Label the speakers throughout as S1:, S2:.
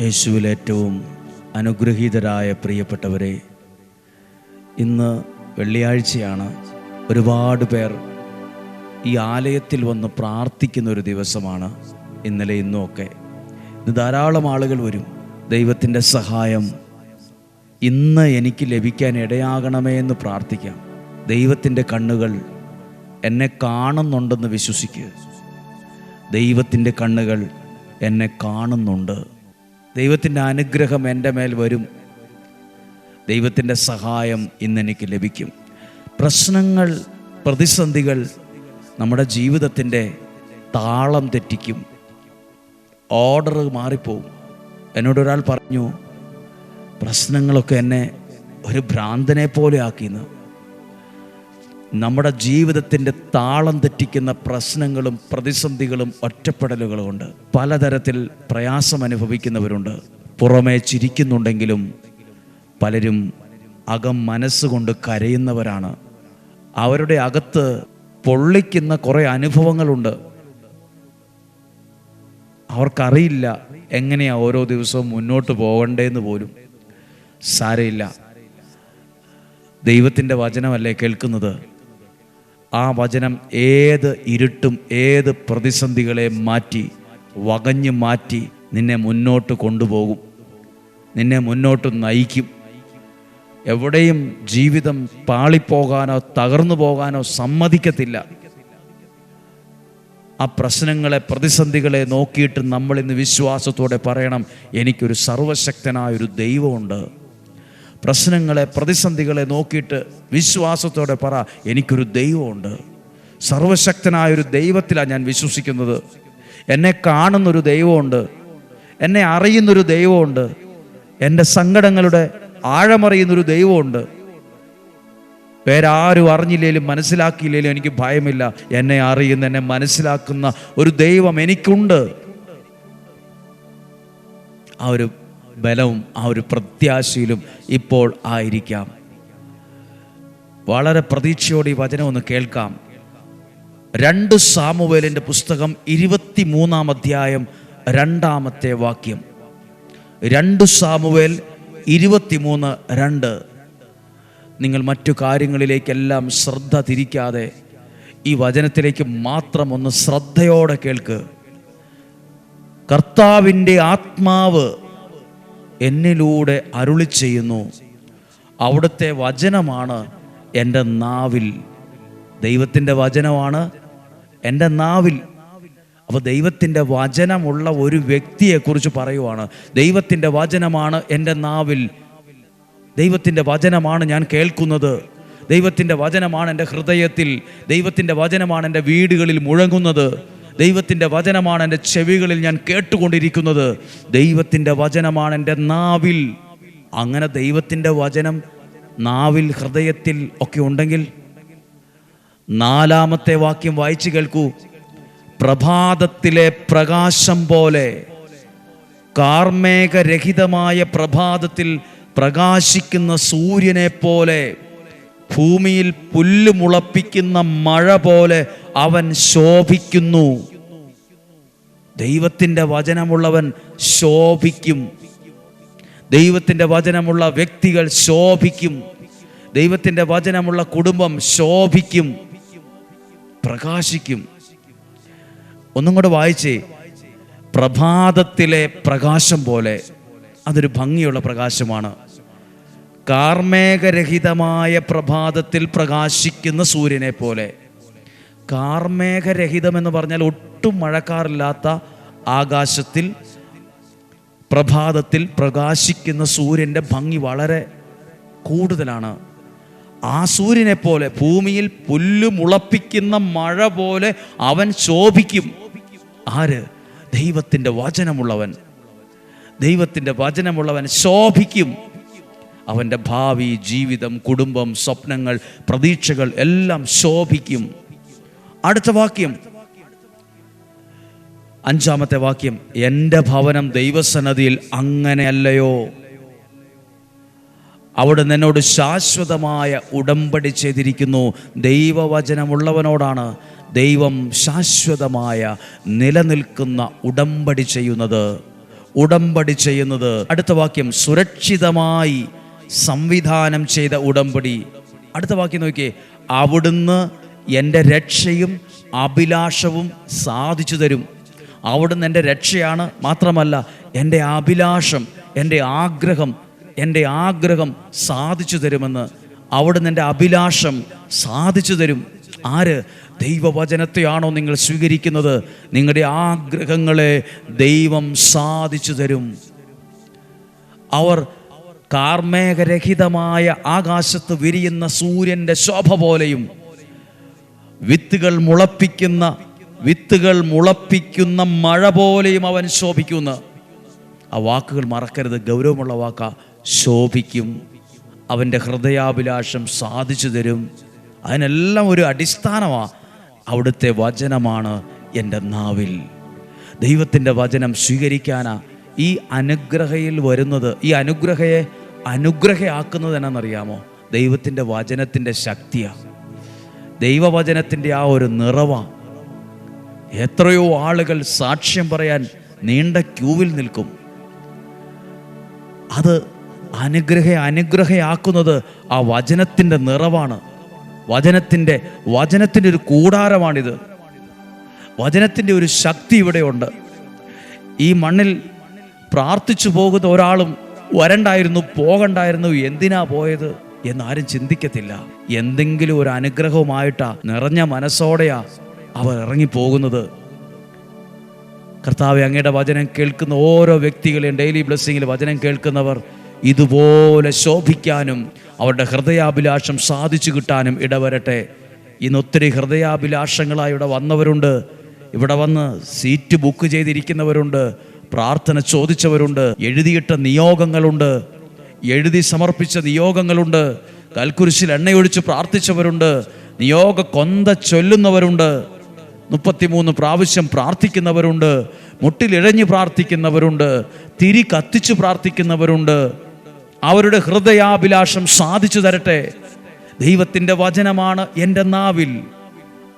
S1: യേശുവിൽ ഏറ്റവും അനുഗ്രഹീതരായ പ്രിയപ്പെട്ടവരെ ഇന്ന് വെള്ളിയാഴ്ചയാണ് ഒരുപാട് പേർ ഈ ആലയത്തിൽ വന്ന് പ്രാർത്ഥിക്കുന്ന ഒരു ദിവസമാണ് ഇന്നലെ ഇന്നും ഒക്കെ. ഇന്ന് ധാരാളം ആളുകൾ വരും. ദൈവത്തിന്റെ സഹായം ഇന്ന് എനിക്ക് ലഭിക്കാൻ ഇടയാകണമേ എന്ന് പ്രാർത്ഥിക്കാം. ദൈവത്തിന്റെ കണ്ണുകൾ എന്നെ കാണുന്നുണ്ടെന്ന് വിശ്വസിക്കുക. ദൈവത്തിന്റെ കണ്ണുകൾ എന്നെ കാണുന്നുണ്ട്. ദൈവത്തിന്റെ അനുഗ്രഹം എന്റെ മേൽ വരും. ദൈവത്തിന്റെ സഹായം ഇന്ന് എനിക്ക് ലഭിക്കും. പ്രശ്നങ്ങൾ പ്രതിസന്ധികൾ നമ്മുടെ ജീവിതത്തിന്റെ താളം തെറ്റിക്കും. ഓർഡർ മാറിപ്പോവും. എന്നോടൊരാൾ പറഞ്ഞു പ്രശ്നങ്ങളൊക്കെ എന്നെ ഒരു ഭ്രാന്തനെ പോലെ ആക്കിയെന്ന് നമ്മുടെ ജീവിതത്തിന്റെ താളം തെറ്റിക്കുന്ന പ്രശ്നങ്ങളും പ്രതിസന്ധികളും ഒറ്റപ്പെടലുകളും ഉണ്ട് പലതരത്തിൽ പ്രയാസം അനുഭവിക്കുന്നവരുണ്ട്. പുറമേ ചിരിക്കുന്നുണ്ടെങ്കിലും പലരും അകം മനസ്സുകൊണ്ട് കരയുന്നവരാണ്. അവരുടെ അകത്ത് പൊള്ളിക്കുന്ന കുറേ അനുഭവങ്ങളുണ്ട്. അവർക്കറിയില്ല എങ്ങനെയാണ് ഓരോ ദിവസവും മുന്നോട്ട് പോകണ്ടേന്ന് പോലും. സാരയില്ല ദൈവത്തിന്റെ വചനമല്ലേ കേൾക്കുന്നത്? ആ വചനം ഏത് ഇരുട്ടും ഏത് പ്രതിസന്ധികളെ മാറ്റി വകഞ്ഞു മാറ്റി നിന്നെ മുന്നോട്ട് കൊണ്ടുപോകും. നിന്നെ മുന്നോട്ട് നയിക്കും. എവിടെയും ജീവിതം പാളിപ്പോകാനോ തകർന്നു പോകാനോ സമ്മതിക്കത്തില്ല. ആ പ്രശ്നങ്ങളെ പ്രതിസന്ധികളെ നോക്കിയിട്ട് നമ്മൾ ഇന്ന് വിശ്വാസത്തോടെ പറയണം. എനിക്കൊരു സർവശക്തനായൊരു ദൈവമുണ്ട്. പ്രശ്നങ്ങളെ പ്രതിസന്ധികളെ നോക്കിയിട്ട് വിശ്വാസത്തോടെ പറ എനിക്കൊരു ദൈവമുണ്ട്. സർവശക്തനായൊരു ദൈവത്തിലാണ് ഞാൻ വിശ്വസിക്കുന്നത്. എന്നെ കാണുന്നൊരു ദൈവമുണ്ട്. എന്നെ അറിയുന്നൊരു ദൈവമുണ്ട്. എന്റെ സങ്കടങ്ങളുടെ ആഴമറിയുന്നൊരു ദൈവമുണ്ട്. വേരാരും അറിഞ്ഞില്ലേലും മനസ്സിലാക്കിയില്ലേലും എനിക്ക് ഭയമില്ല. എന്നെ അറിയുന്ന എന്നെ മനസ്സിലാക്കുന്ന ഒരു ദൈവം എനിക്കുണ്ട്. ആ ഒരു ബലവും ആ ഒരു പ്രത്യാശയിലും ഇപ്പോൾ ആയിരിക്കാം. വളരെ പ്രതീക്ഷയോടെ ഈ വചനം ഒന്ന് കേൾക്കാം. രണ്ട് സാമുവേലിന്റെ പുസ്തകം ഇരുപത്തി മൂന്നാം അധ്യായം രണ്ടാമത്തെ വാക്യം. രണ്ട് സാമുവേൽ ഇരുപത്തിമൂന്ന് രണ്ട്. നിങ്ങൾ മറ്റു കാര്യങ്ങളിലേക്കെല്ലാം ശ്രദ്ധ തിരിക്കാതെ ഈ വചനത്തിലേക്ക് മാത്രം ഒന്ന് ശ്രദ്ധയോടെ കേൾക്ക്. കർത്താവിന്റെ ആത്മാവ് എന്നിലൂടെ അരുളി ചെയ്യുന്നു. അവിടുത്തെ വചനമാണ് എന്റെ നാവിൽ. ദൈവത്തിന്റെ വചനമാണ് എന്റെ നാവിൽ. അപ്പോൾ ദൈവത്തിന്റെ വചനമുള്ള ഒരു വ്യക്തിയെക്കുറിച്ച് പറയുവാണ്. ദൈവത്തിന്റെ വചനമാണ് എന്റെ നാവിൽ. ദൈവത്തിന്റെ വചനമാണ് ഞാൻ കേൾക്കുന്നത്. ദൈവത്തിന്റെ വചനമാണ് എന്റെ ഹൃദയത്തിൽ. ദൈവത്തിന്റെ വചനമാണ് എന്റെ വീടുകളിൽ മുഴങ്ങുന്നത്. ദൈവത്തിന്റെ വചനമാണ് എന്റെ ചെവികളിൽ ഞാൻ കേട്ടുകൊണ്ടിരിക്കുന്നത്. ദൈവത്തിന്റെ വചനമാണ് എന്റെ നാവിൽ. അങ്ങനെ ദൈവത്തിന്റെ വചനം നാവിൽ ഹൃദയത്തിൽ ഒക്കെ ഉണ്ടെങ്കിൽ നാലാമത്തെ വാക്യം വായിച്ചു കേൾക്കൂ. പ്രഭാതത്തിലെ പ്രകാശം പോലെ കാർമേഘരഹിതമായ പ്രഭാതത്തിൽ പ്രകാശിക്കുന്ന സൂര്യനെ പോലെ ഭൂമിയിൽ പുല്ല് മുളപ്പിക്കുന്ന മഴ പോലെ അവൻ ശോഭിക്കുന്നു. ദൈവത്തിന്റെ വചനമുള്ളവൻ ശോഭിക്കും. ദൈവത്തിന്റെ വചനമുള്ള വ്യക്തികൾ ശോഭിക്കും. ദൈവത്തിന്റെ വചനമുള്ള കുടുംബം ശോഭിക്കും. പ്രകാശിക്കും. ഒന്നും കൂടെ വായിച്ചേ. പ്രഭാതത്തിലെ പ്രകാശം പോലെ. അതൊരു ഭംഗിയുള്ള പ്രകാശമാണ്. കാർമേഘരഹിതമായ പ്രഭാതത്തിൽ പ്രകാശിക്കുന്ന സൂര്യനെ പോലെ കാർമേഘരഹിതം എന്ന് പറഞ്ഞാൽ ഒട്ടും മഴക്കാറില്ലാത്ത ആകാശത്തിൽ പ്രഭാതത്തിൽ പ്രകാശിക്കുന്ന സൂര്യന്റെ ഭംഗി വളരെ കൂടുതലാണ്. ആ സൂര്യനെ പോലെ ഭൂമിയിൽ പുല്ല് മുളപ്പിക്കുന്ന മഴ പോലെ അവൻ ശോഭിക്കും. ആര്? ദൈവത്തിന്റെ വചനമുള്ളവൻ. ദൈവത്തിന്റെ വചനമുള്ളവൻ ശോഭിക്കും. അവന്റെ ഭാവി ജീവിതം കുടുംബം സ്വപ്നങ്ങൾ പ്രതീക്ഷകൾ എല്ലാം ശോഭിക്കും. അടുത്ത വാക്യം. അഞ്ചാമത്തെ വാക്യം. എന്റെ ഭവനം ദൈവസന്നതിയിൽ അങ്ങനെയല്ലയോ? അവിടെ എന്നോട് ശാശ്വതമായ ഉടമ്പടി ചെയ്തിരിക്കുന്നു. ദൈവവചനമുള്ളവനോടാണ് ദൈവം ശാശ്വതമായ നിലനിൽക്കുന്ന ഉടമ്പടി ചെയ്യുന്നത്. ഉടമ്പടി ചെയ്യുന്നത്. അടുത്ത വാക്യം. സുരക്ഷിതമായി സംവിധാനം ചെയ്ത ഉടമ്പടി. അടുത്ത വാക്യം നോക്കിയേ. അവിടുന്ന് എന്റെ രക്ഷയും അഭിലാഷവും സാധിച്ചു തരും. അവിടുന്ന് എന്റെ രക്ഷയാണ് മാത്രമല്ല എന്റെ അഭിലാഷം എന്റെ ആഗ്രഹം എന്റെ ആഗ്രഹം സാധിച്ചു തരുമെന്ന്. അവിടുന്ന് എന്റെ അഭിലാഷം സാധിച്ചു തരും. ആര്? ദൈവവചനത്തെയാണോ നിങ്ങൾ സ്വീകരിക്കുന്നത്? നിങ്ങളുടെ ആഗ്രഹങ്ങളെ ദൈവം സാധിച്ചു തരും. അവർ കാർമേഘരഹിതമായ ആകാശത്ത് വിരിയുന്ന സൂര്യന്റെ ശോഭ പോലെയും വിത്തുകൾ മുളപ്പിക്കുന്ന വിത്തുകൾ മുളപ്പിക്കുന്ന മഴ പോലെയും അവൻ ശോഭിക്കുന്നു. ആ വാക്കുകൾ മറക്കരുത്. ഗൗരവമുള്ള വാക്ക. ശോഭിക്കും. അവന്റെ ഹൃദയാഭിലാഷം സാധിച്ചു തരും. അതിനെല്ലാം ഒരു അടിസ്ഥാനമാണ് അവിടുത്തെ വചനമാണ് എന്റെ നാവിൽ. ദൈവത്തിന്റെ വചനം സ്വീകരിക്കാനാ ഈ അനുഗ്രഹയിൽ വരുന്നത്. ഈ അനുഗ്രഹയെ അനുഗ്രഹയാക്കുന്നത് എന്നാണെന്നറിയാമോ ദൈവത്തിന്റെ വചനത്തിന്റെ ശക്തിയാണ് ദൈവവചനത്തിന്റെ ആ ഒരു നിറവാണ് എത്രയോ ആളുകൾ സാക്ഷ്യം പറയാൻ നീണ്ട ക്യൂവിൽ നിൽക്കും. അത് അനുഗ്രഹ അനുഗ്രഹയാക്കുന്നത് ആ വചനത്തിന്റെ നിറവാണ്. വചനത്തിന്റെ വചനത്തിന്റെ ഒരു കൂടാരമാണിത്. വചനത്തിന്റെ ഒരു ശക്തി ഇവിടെയുണ്ട്. ഈ മണ്ണിൽ പ്രാർത്ഥിച്ചു പോകുന്ന ഒരാളും വരണ്ടായിരുന്നു പോകണ്ടായിരുന്നു എന്തിനാ പോയത് എന്നാരും ചിന്തിക്കത്തില്ല. എന്തെങ്കിലും ഒരു അനുഗ്രഹവുമായിട്ടാ നിറഞ്ഞ മനസ്സോടെയാ അവർ ഇറങ്ങിപ്പോകുന്നത്. കർത്താവ് അങ്ങയുടെ വചനം കേൾക്കുന്ന ഓരോ വ്യക്തികളെയും ഡെയിലി ബ്ലെസ്സിങ്ങിൽ വചനം കേൾക്കുന്നവർ ഇതുപോലെ ശോഭിക്കാനും അവരുടെ ഹൃദയാഭിലാഷം സാധിച്ചു കിട്ടാനും ഇടവരട്ടെ. ഇന്ന് ഒത്തിരി ഹൃദയാഭിലാഷങ്ങളായി ഇവിടെ വന്നവരുണ്ട്. ഇവിടെ വന്ന് സീറ്റ് ബുക്ക് ചെയ്തിരിക്കുന്നവരുണ്ട്. പ്രാർത്ഥന ചോദിച്ചവരുണ്ട് എഴുതിയിട്ട നിയോഗങ്ങളുണ്ട് എഴുതി സമർപ്പിച്ച നിയോഗങ്ങളുണ്ട് കൽക്കുരിശിൽ എണ്ണയൊഴിച്ച് പ്രാർത്ഥിച്ചവരുണ്ട് നിയോഗ കൊന്ത ചൊല്ലുന്നവരുണ്ട് മുപ്പത്തിമൂന്ന് പ്രാവശ്യം പ്രാർത്ഥിക്കുന്നവരുണ്ട് മുട്ടിലിഴഞ്ഞ് പ്രാർത്ഥിക്കുന്നവരുണ്ട് തിരി കത്തിച്ച് പ്രാർത്ഥിക്കുന്നവരുണ്ട്. അവരുടെ ഹൃദയാഭിലാഷം സാധിച്ചു തരട്ടെ. ദൈവത്തിന്റെ വചനമാണ് എന്റെ നാവിൽ.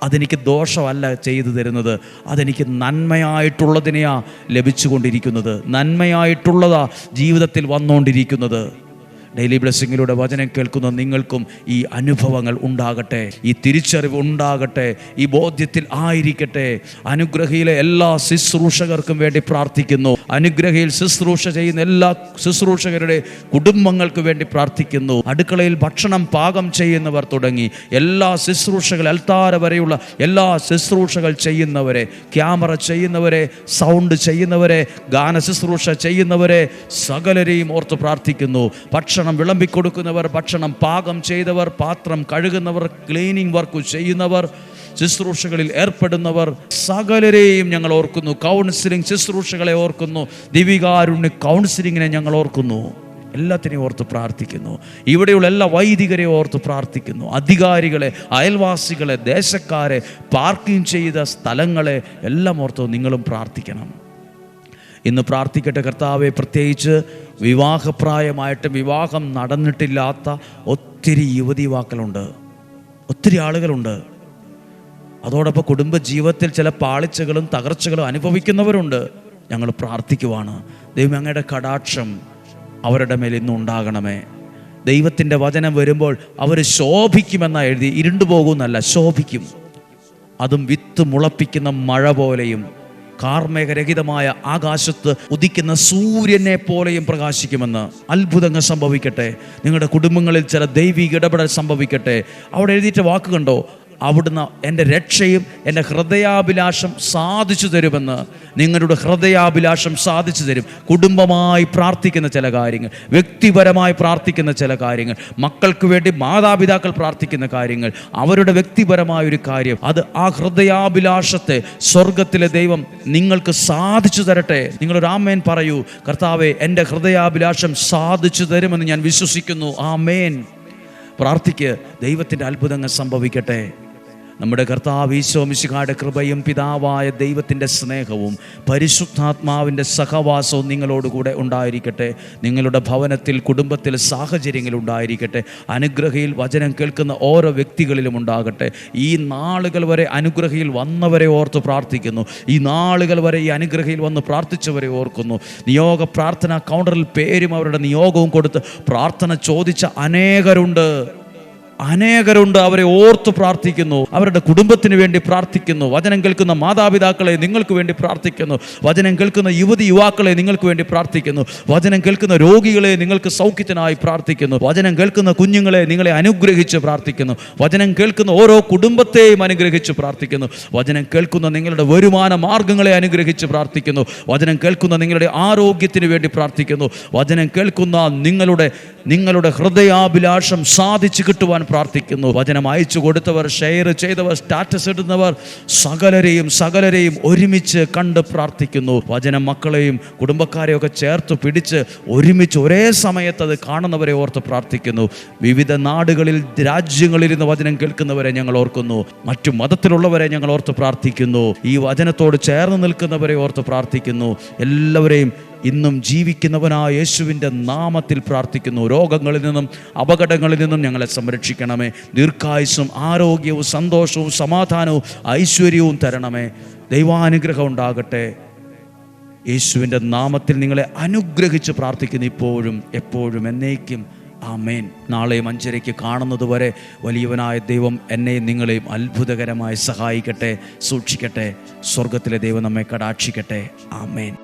S1: അതെനിക്ക് ദോഷമല്ല ചെയ്തു തരുന്നത്. അതെനിക്ക് നന്മയായിട്ടുള്ളതിനെയാ ലഭിച്ചുകൊണ്ടിരിക്കുന്നത്. നന്മയായിട്ടുള്ളതാ ജീവിതത്തിൽ വന്നുകൊണ്ടിരിക്കുന്നത് ഡെയിലി ബ്ലെസ്സിങ്ങിലൂടെ വചനം കേൾക്കുന്ന നിങ്ങൾക്കും ഈ അനുഭവങ്ങൾ ഉണ്ടാകട്ടെ. ഈ തിരിച്ചറിവ് ഉണ്ടാകട്ടെ. ഈ ബോധ്യത്തിൽ ആയിരിക്കട്ടെ. അനുഗ്രഹയിലെ എല്ലാ ശുശ്രൂഷകർക്കും വേണ്ടി പ്രാർത്ഥിക്കുന്നു. അനുഗ്രഹയിൽ ശുശ്രൂഷ ചെയ്യുന്ന എല്ലാ ശുശ്രൂഷകരുടെ കുടുംബങ്ങൾക്ക് വേണ്ടി പ്രാർത്ഥിക്കുന്നു. അടുക്കളയിൽ ഭക്ഷണം പാകം ചെയ്യുന്നവർ തുടങ്ങി. എല്ലാ ശുശ്രൂഷകൾ അൽത്താര വരെയുള്ള എല്ലാ ശുശ്രൂഷകൾ ചെയ്യുന്നവരെ ക്യാമറ ചെയ്യുന്നവരെ സൗണ്ട് ചെയ്യുന്നവരെ ഗാന ശുശ്രൂഷ ചെയ്യുന്നവരെ സകലരെയും ഓർത്ത് പ്രാർത്ഥിക്കുന്നു. ഭക്ഷണം വിളമ്പിക്കൊടുക്കുന്നവർ ഭക്ഷണം പാകം ചെയ്തവർ പാത്രം കഴുകുന്നവർ ക്ലീനിങ് വർക്ക് ചെയ്യുന്നവർ ശുശ്രൂഷകളിൽ ഏർപ്പെടുന്നവർ സകലരെയും ഞങ്ങൾ ഓർക്കുന്നു. കൗൺസിലിംഗ് ശുശ്രൂഷകളെ ഓർക്കുന്നു. ദിവികാരുണ്യ കൗൺസിലിങ്ങിനെ ഞങ്ങൾ ഓർക്കുന്നു. എല്ലാത്തിനെയും ഓർത്ത് പ്രാർത്ഥിക്കുന്നു. ഇവിടെയുള്ള എല്ലാ വൈദികരെ ഓർത്ത് പ്രാർത്ഥിക്കുന്നു. അധികാരികളെ അയൽവാസികളെ ദേശക്കാരെ പാർക്കിംഗ് ചെയ്ത സ്ഥലങ്ങളെ എല്ലാം ഓർത്ത് നിങ്ങളും പ്രാർത്ഥിക്കണം. ഇന്ന് പ്രാർത്ഥിക്കട്ടെ കർത്താവെ പ്രത്യേകിച്ച് വിവാഹപ്രായമായിട്ട് വിവാഹം നടന്നിട്ടില്ലാത്ത ഒത്തിരി യുവതി ഒത്തിരി ആളുകളുണ്ട്. അതോടൊപ്പം കുടുംബജീവിതത്തിൽ ചില പാളിച്ചകളും തകർച്ചകളും അനുഭവിക്കുന്നവരുണ്ട്. ഞങ്ങൾ പ്രാർത്ഥിക്കുവാണ്. ദൈവം അങ്ങയുടെ കടാക്ഷം അവരുടെ മേൽ ഇന്നും ഉണ്ടാകണമേ. ദൈവത്തിന്റെ വചനം വരുമ്പോൾ അവർ ശോഭിക്കുമെന്നാണ് എഴുതി. ഇരുണ്ടു പോകുന്നല്ല ശോഭിക്കും. അതും വിത്ത് മുളപ്പിക്കുന്ന മഴ പോലെയും കാർമേഘരഹിതമായ ആകാശത്ത് ഉദിക്കുന്ന സൂര്യനെ പോലെയും പ്രകാശിക്കുമെന്ന് അത്ഭുതങ്ങൾ സംഭവിക്കട്ടെ. നിങ്ങളുടെ കുടുംബങ്ങളിൽ ചില ദൈവിക ഇടപെടൽ സംഭവിക്കട്ടെ. അവിടെ എഴുതിയിട്ട് വാക്ക് കണ്ടോ? അവിടുന്ന് എന്റെ രക്ഷയും എന്റെ ഹൃദയാഭിലാഷം സാധിച്ചു തരുമെന്ന് നിങ്ങളുടെ ഹൃദയാഭിലാഷം സാധിച്ചു തരും. കുടുംബമായി പ്രാർത്ഥിക്കുന്ന ചില കാര്യങ്ങൾ വ്യക്തിപരമായി പ്രാർത്ഥിക്കുന്ന ചില കാര്യങ്ങൾ മക്കൾക്ക് വേണ്ടി മാതാപിതാക്കൾ പ്രാർത്ഥിക്കുന്ന കാര്യങ്ങൾ അവരുടെ വ്യക്തിപരമായ ഒരു കാര്യം അത് ആ ഹൃദയാഭിലാഷത്തെ സ്വർഗത്തിലെ ദൈവം നിങ്ങൾക്ക് സാധിച്ചു തരട്ടെ. നിങ്ങൾ രാമേൻ പറയൂ. കർത്താവെ എന്റെ ഹൃദയാഭിലാഷം സാധിച്ചു തരുമെന്ന് ഞാൻ വിശ്വസിക്കുന്നു. ആ മേൻ പ്രാർത്ഥിക്ക്. ദൈവത്തിന്റെ അത്ഭുതങ്ങൾ സംഭവിക്കട്ടെ. നമ്മുടെ കർത്താവ് ഈശോമിശിഖായുടെ കൃപയും പിതാവായ ദൈവത്തിന്റെ സ്നേഹവും പരിശുദ്ധാത്മാവിന്റെ സഹവാസവും നിങ്ങളോടുകൂടെ ഉണ്ടായിരിക്കട്ടെ. നിങ്ങളുടെ ഭവനത്തിൽ കുടുംബത്തിൽ സാഹചര്യങ്ങൾ ഉണ്ടായിരിക്കട്ടെ. അനുഗ്രഹയിൽ വചനം കേൾക്കുന്ന ഓരോ വ്യക്തികളിലും ഉണ്ടാകട്ടെ. ഈ നാളുകൾ വരെ അനുഗ്രഹയിൽ വന്നവരെ ഓർത്ത് പ്രാർത്ഥിക്കുന്നു. ഈ നാളുകൾ വരെ ഈ അനുഗ്രഹയിൽ വന്ന് പ്രാർത്ഥിച്ചവരെ ഓർക്കുന്നു. നിയോഗ പ്രാർത്ഥന കൗണ്ടറിൽ പേരും അവരുടെ നിയോഗവും കൊടുത്ത് പ്രാർത്ഥന ചോദിച്ച അനേകരുണ്ട്. അനേകരുണ്ട് അവരെ ഓർത്ത് പ്രാർത്ഥിക്കുന്നു. അവരുടെ കുടുംബത്തിന് വേണ്ടി പ്രാർത്ഥിക്കുന്നു. വചനം കേൾക്കുന്ന മാതാപിതാക്കളെ നിങ്ങൾക്ക് വേണ്ടി പ്രാർത്ഥിക്കുന്നു. വചനം കേൾക്കുന്ന യുവതി യുവാക്കളെ നിങ്ങൾക്ക് വേണ്ടി പ്രാർത്ഥിക്കുന്നു. വചനം കേൾക്കുന്ന രോഗികളെ നിങ്ങൾക്ക് സൗഖ്യത്തിനായി പ്രാർത്ഥിക്കുന്നു. വചനം കേൾക്കുന്ന കുഞ്ഞുങ്ങളെ നിങ്ങളെ അനുഗ്രഹിച്ച് പ്രാർത്ഥിക്കുന്നു. വചനം കേൾക്കുന്ന ഓരോ കുടുംബത്തെയും അനുഗ്രഹിച്ച് പ്രാർത്ഥിക്കുന്നു. വചനം കേൾക്കുന്ന നിങ്ങളുടെ വരുമാന മാർഗങ്ങളെ അനുഗ്രഹിച്ച് പ്രാർത്ഥിക്കുന്നു. വചനം കേൾക്കുന്ന നിങ്ങളുടെ ആരോഗ്യത്തിന് വേണ്ടി പ്രാർത്ഥിക്കുന്നു. വചനം കേൾക്കുന്ന നിങ്ങളുടെ നിങ്ങളുടെ ഹൃദയാഭിലാഷം സാധിച്ചു കിട്ടുവാൻ പ്രാർത്ഥിക്കുന്നു. വചനം അയച്ചു കൊടുത്തവർ ഷെയർ ചെയ്തവർ സ്റ്റാറ്റസ് ഇടുന്നവർ സകലരെയും സകലരെയും ഒരുമിച്ച് കണ്ട് പ്രാർത്ഥിക്കുന്നു. വചനം മക്കളെയും കുടുംബക്കാരെയും ഒക്കെ ചേർത്ത് പിടിച്ച് ഒരുമിച്ച് ഒരേ സമയത്ത് അത് കാണുന്നവരെ ഓർത്ത് പ്രാർത്ഥിക്കുന്നു. വിവിധ നാടുകളിൽ രാജ്യങ്ങളിൽ ഇരുന്ന് വചനം കേൾക്കുന്നവരെ ഞങ്ങൾ ഓർക്കുന്നു. മറ്റു മതത്തിലുള്ളവരെ ഞങ്ങൾ ഓർത്ത് പ്രാർത്ഥിക്കുന്നു. ഈ വചനത്തോട് ചേർന്ന് നിൽക്കുന്നവരെ ഓർത്ത് പ്രാർത്ഥിക്കുന്നു. എല്ലാവരെയും ഇന്നും ജീവിക്കുന്നവനായ യേശുവിന്റെ നാമത്തിൽ പ്രാർത്ഥിക്കുന്നു. രോഗങ്ങളിൽ നിന്നും അപകടങ്ങളിൽ നിന്നും ഞങ്ങളെ സംരക്ഷിക്കണമേ. ദീർഘായുസും ആരോഗ്യവും സന്തോഷവും സമാധാനവും ഐശ്വര്യവും തരണമേ. ദൈവാനുഗ്രഹം ഉണ്ടാകട്ടെ. യേശുവിന്റെ നാമത്തിൽ നിങ്ങളെ അനുഗ്രഹിച്ച് പ്രാർത്ഥിക്കുന്നു ഇപ്പോഴും എപ്പോഴും എന്നേക്കും. ആമേൻ. നാളെയും അഞ്ചരയ്ക്ക് കാണുന്നത് വരെ വലിയവനായ ദൈവം എന്നെയും നിങ്ങളെയും അത്ഭുതകരമായി സഹായിക്കട്ടെ സൂക്ഷിക്കട്ടെ. സ്വർഗത്തിലെ ദൈവം നമ്മെ കടാക്ഷിക്കട്ടെ. ആമേൻ.